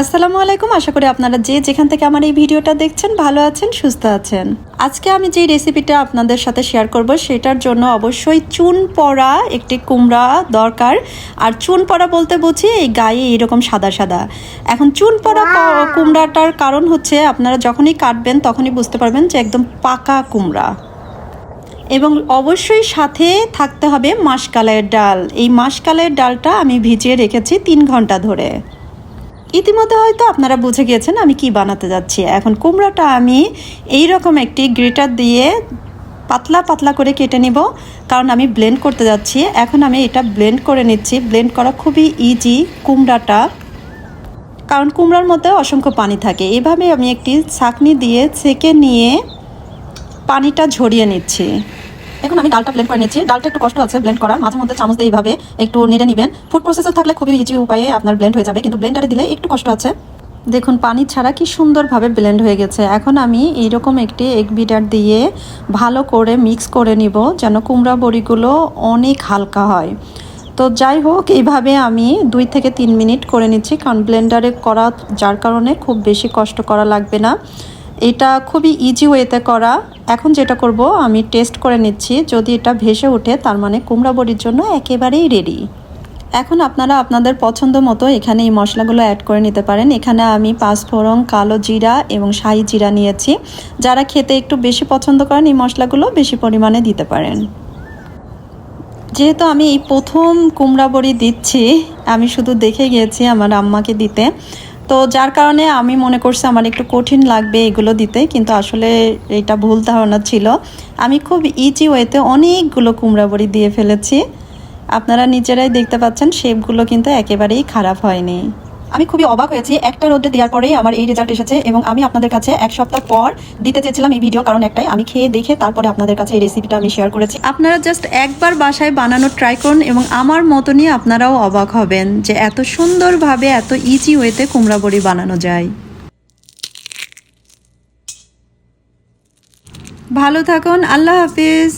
আসসালামু আলাইকুম। আশা করি আপনারা যে যেখান থেকে আমার এই ভিডিওটা দেখছেন ভালো আছেন সুস্থ আছেন। আজকে আমি যে রেসিপিটা আপনাদের সাথে শেয়ার করব সেটার জন্য অবশ্যই চুন পড়া একটি কুমড়া দরকার। আর চুন পড়া বলতে বুঝি এই গায়ে এরকম সাদা সাদা। এখন চুন পড়া কুমড়াটার কারণ হচ্ছে আপনারা যখনই কাটবেন তখনই বুঝতে পারবেন যে একদম পাকা কুমড়া। এবং অবশ্যই সাথে থাকতে হবে মাসকালের ডাল। এই মাসকালের ডালটা আমি ভিজিয়ে রেখেছি তিন ঘণ্টা ধরে। ইতিমধ্যে হয়তো আপনারা বুঝে গিয়েছেন আমি কি বানাতে যাচ্ছি। এখন কুমড়াটা আমি এই রকম একটি গ্রেটার দিয়ে পাতলা পাতলা করে কেটে নিব, কারণ আমি ব্লেন্ড করতে যাচ্ছি। এখন আমি এটা ব্লেন্ড করে নিচ্ছি। ব্লেন্ড করা খুবই ইজি কুমড়াটা, কারণ কুমড়ার মধ্যে অসংখ্য পানি থাকে। এভাবে আমি একটি ছাঁকনি দিয়ে ছেঁকে নিয়ে পানিটা ঝরিয়ে নিচ্ছি। এখন আমি ডালটা ব্লেন্ড করে নিচ্ছি। ডালটা একটু কষ্ট আছে ব্লেন্ড করার। মাঝে মধ্যে চামচ দিয়ে এইভাবে একটু নেড়ে নেবেন। ফুড প্রসেসর থাকলে খুবই ইজি উপায়ে আপনার ব্লেন্ড হয়ে যাবে, কিন্তু ব্লেন্ডারে দিলে একটু কষ্ট আছে। দেখুন, পানি ছাড়া কি সুন্দরভাবে ব্লেন্ড হয়ে গেছে। এখন আমি এইরকম একটি এগ বিটার দিয়ে ভালো করে মিক্স করে নিব, যেন কুমড়া বড়িগুলো অনেক হালকা হয়। তো যাই হোক, এইভাবে আমি দুই থেকে তিন মিনিট করে নিচ্ছি, কারণ ব্লেন্ডারে করা, যার কারণে খুব বেশি কষ্ট করা লাগবে না। এটা খুবই ইজি ওয়েতে করা। এখন যেটা করব, আমি টেস্ট করে নিচ্ছি। যদি এটা ভেসে ওঠে, তার মানে কুমড়া বড়ির জন্য একেবারেই রেডি এখন আপনারা আপনাদের পছন্দ মতো এখানে এই মশলাগুলো অ্যাড করে নিতে পারেন। এখানে আমি পাঁচফোড়ন, কালো জিরা এবং শাহি জিরা নিয়েছি। যারা খেতে একটু বেশি পছন্দ করেন এই মশলাগুলো, বেশি পরিমাণে দিতে পারেন। যেহেতু আমি এই প্রথম কুমড়া বড়ি দিচ্ছি, আমি শুধু দেখে গিয়েছি আমার আম্মাকে দিতে। তো যার কারণে আমি মনে করছি আমার একটু কঠিন লাগবে এগুলো দিতে, কিন্তু আসলে এটা ভুল ধারণা ছিল। আমি খুব ইজি ওয়েতে অনেকগুলো কুমড়া বড়ি দিয়ে ফেলেছি। আপনারা নিজেরাই দেখতে পাচ্ছেন শেপগুলো কিন্তু একেবারেই খারাপ হয়নি। আমি খুবই অবাক হয়েছি। একটা রোদে দেওয়ার পরেই আমার এই রেজাল্ট এসেছে এবং আমি আপনাদের কাছে এক সপ্তাহ পর দিতে চেয়েছিলাম এই ভিডিও কারণ একটাই, আমি খেয়ে দেখে তারপরে আপনাদের কাছে এই রেসিপিটা আমি শেয়ার করেছি। আপনারা জাস্ট একবার বাসায় বানানোর ট্রাই করুন এবং আমার মতনই আপনারাও অবাক হবেন যে এত সুন্দরভাবে, এত ইজি ওয়েতে কুমড়া বড়ি বানানো যায়। ভালো থাকুন, আল্লাহ হাফিজ।